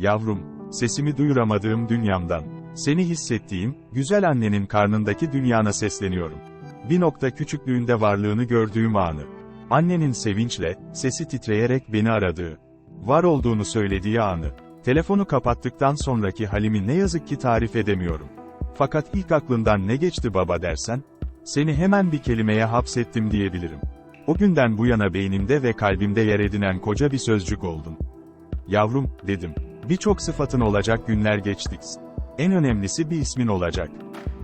Yavrum, sesimi duyuramadığım dünyamdan, seni hissettiğim, güzel annenin karnındaki dünyana sesleniyorum. Bir nokta küçüklüğünde varlığını gördüğüm anı. Annenin sevinçle, sesi titreyerek beni aradığı, var olduğunu söylediği anı. Telefonu kapattıktan sonraki halimi ne yazık ki tarif edemiyorum. Fakat ilk aklından ne geçti baba dersen, seni hemen bir kelimeye hapsettim diyebilirim. O günden bu yana beynimde ve kalbimde yer edinen koca bir sözcük oldun. Yavrum, dedim. Birçok sıfatın olacak günler geçtik. En önemlisi bir ismin olacak.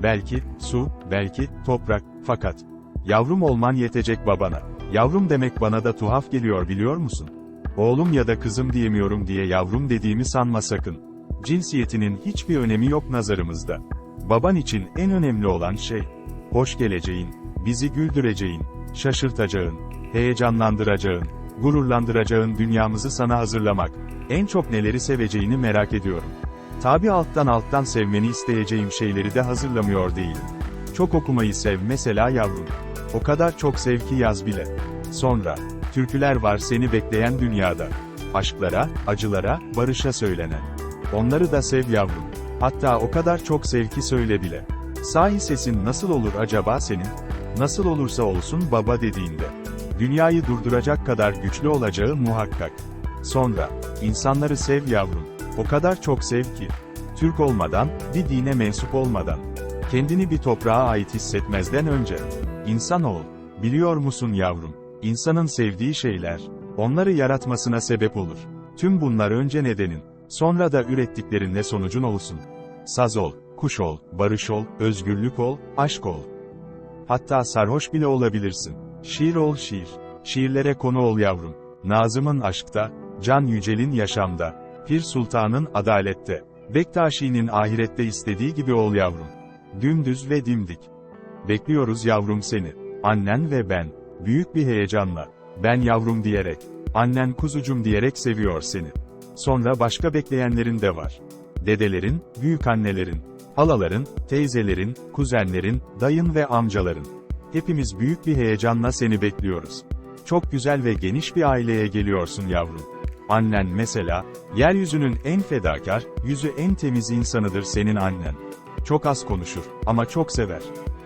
Belki, su, belki, toprak, fakat. Yavrum olman yetecek babana. Yavrum demek bana da tuhaf geliyor biliyor musun? Oğlum ya da kızım diyemiyorum diye yavrum dediğimi sanma sakın. Cinsiyetinin hiçbir önemi yok nazarımızda. Baban için en önemli olan şey, hoş geleceğin, bizi güldüreceğin, şaşırtacağın, heyecanlandıracağın, gururlandıracağın dünyamızı sana hazırlamak. En çok neleri seveceğini merak ediyorum. Tabi alttan alttan sevmeni isteyeceğim şeyleri de hazırlamıyor değilim. Çok okumayı sev mesela yavrum. O kadar çok sev ki yaz bile. Sonra, türküler var seni bekleyen dünyada. Aşklara, acılara, barışa söylenen. Onları da sev yavrum. Hatta o kadar çok sev ki söyle bile. Sahi sesin nasıl olur acaba senin? Nasıl olursa olsun baba dediğinde. Dünyayı durduracak kadar güçlü olacağı muhakkak. Sonra, insanları sev yavrum. O kadar çok sev ki. Türk olmadan, bir dine mensup olmadan. Kendini bir toprağa ait hissetmezden önce. İnsan ol. Biliyor musun yavrum? İnsanın sevdiği şeyler, onları yaratmasına sebep olur. Tüm bunlar önce nedenin, sonra da ürettiklerinle sonucun olsun. Saz ol, kuş ol, barış ol, özgürlük ol, aşk ol. Hatta sarhoş bile olabilirsin. Şiir ol şiir. Şiirlere konu ol yavrum. Nazım'ın aşkta, Can Yücel'in yaşamda, Pir Sultan'ın adalette, Bektaşi'nin ahirette istediği gibi ol yavrum. Dümdüz ve dimdik. Bekliyoruz yavrum seni. Annen ve ben. Büyük bir heyecanla. Ben yavrum diyerek. Annen kuzucum diyerek seviyor seni. Sonra başka bekleyenlerin de var. Dedelerin, büyükannelerin, halaların, teyzelerin, kuzenlerin, dayın ve amcaların. Hepimiz büyük bir heyecanla seni bekliyoruz. Çok güzel ve geniş bir aileye geliyorsun yavrum. Annen mesela, yeryüzünün en fedakar, yüzü en temiz insanıdır senin annen. Çok az konuşur, ama çok sever.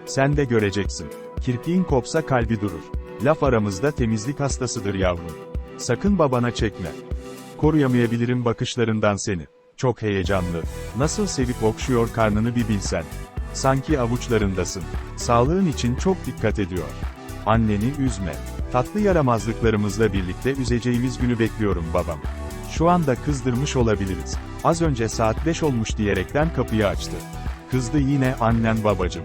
Sen de göreceksin. Kirpiğin kopsa kalbi durur. Laf aramızda temizlik hastasıdır yavrum. Sakın babana çekme. Koruyamayabilirim bakışlarından seni. Çok heyecanlı. Nasıl sevip okşuyor karnını bir bilsen. Sanki avuçlarındasın. Sağlığın için çok dikkat ediyor. Anneni üzme. Tatlı yaramazlıklarımızla birlikte üzeceğimiz günü bekliyorum babam. Şu anda kızdırmış olabiliriz. Az önce saat 5 olmuş diyerekten kapıyı açtı. Kızdı yine annen babacım.